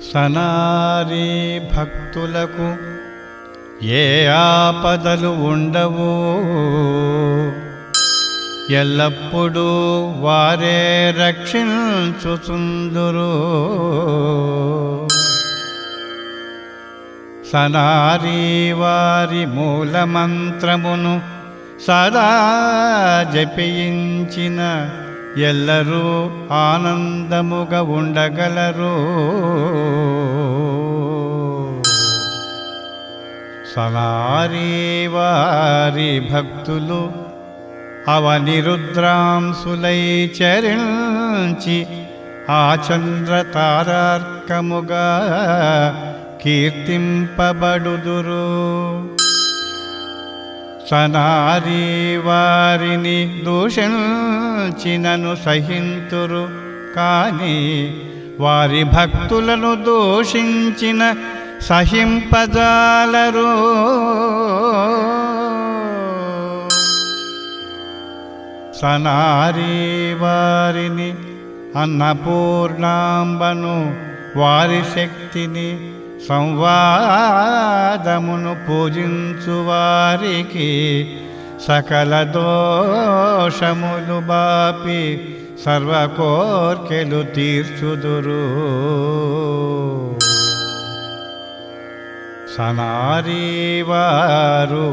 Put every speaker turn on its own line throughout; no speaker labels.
సనారి భక్తులకు ఏ ఆపదలు ఉండవు. ఎల్లప్పుడూ వారే రక్షించుచుందురు. సనారి వారి మూలమంత్రమును సదా జపించిన ఎల్లరూ ఆనందముగా ఉండగలరు. సలారీ వారి భక్తులు అవనిరుద్రాంసులై చరించి ఆ చంద్ర తారార్కముగా కీర్తింపబడుదురు. సనారి వారిని దూషించినను సహింతురు. కానీ వారి భక్తులను దూషించిన సహింపజాలరు. సనారి వారిని అన్నపూర్ణాంబను వారి శక్తిని సంవాదమును పూజించువారికి సకల దోషములు బాపి సర్వకోర్కెలు తీర్చుదురు. సనారీవారు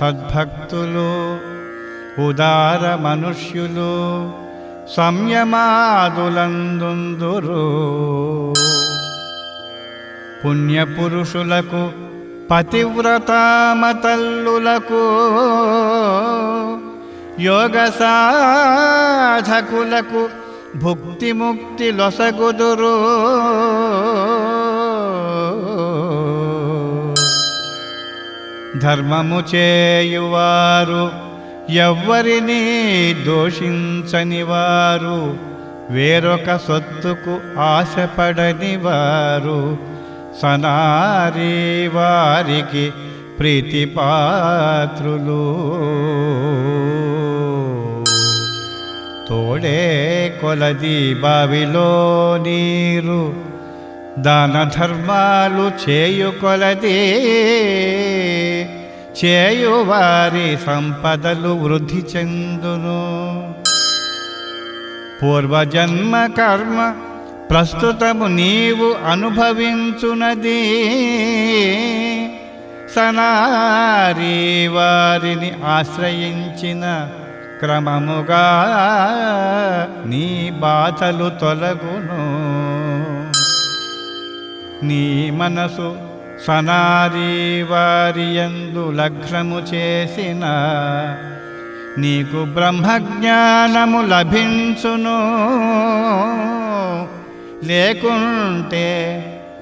సద్భక్తులు ఉదార మనుష్యులు సంయమాదులందుందురు. పుణ్యపురుషులకు పతివ్రతామతల్లులకు యోగ సాధకులకు భుక్తి ముక్తి లొసగుదురు. ధర్మము చేయువారు ఎవ్వరిని దోషించని వారు వేరొక సొత్తుకు ఆశపడని వారు సనారి వారికి ప్రీతిపాత్రులు. తోడే కొలది బావిలో నీరు దాన ధర్మాలు చేయు కొలది. చేయువారి సంపదలు వృద్ధి చెందును. పూర్వజన్మ కర్మ ప్రస్తుతము నీవు అనుభవించునది. సనారి వారిని ఆశ్రయించిన క్రమముగా నీ బాధలు తొలగును. నీ మనసు సనారి వారి యందు లగ్నము చేసిన నీకు బ్రహ్మజ్ఞానము లభించును. లేకుంటే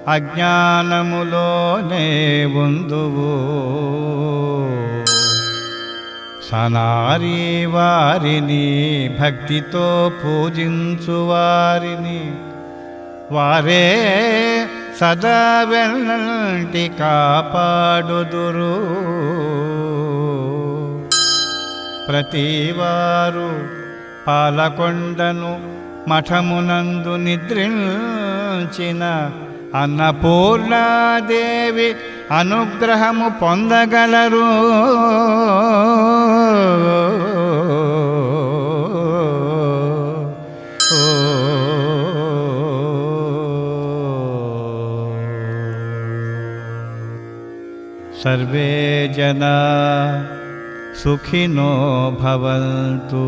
అజ్ఞానములోనే ఉందువు. సనారి వారిని భక్తితో పూజించు వారిని. వారే సదా వెళ్ళంటి కాపాడుదురు. ప్రతివారు పాలకొండను మఠమునందు నిద్రించిన అన్నపూర్ణాదేవి అనుగ్రహము పొందగలరు. సర్వే జనా సుఖినో భవంతు.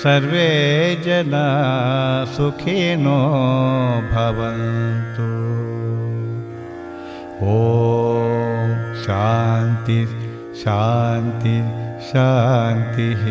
सर्वे जना सुखिनो भवन्तु। ॐ शान्ति शान्ति शान्तिः।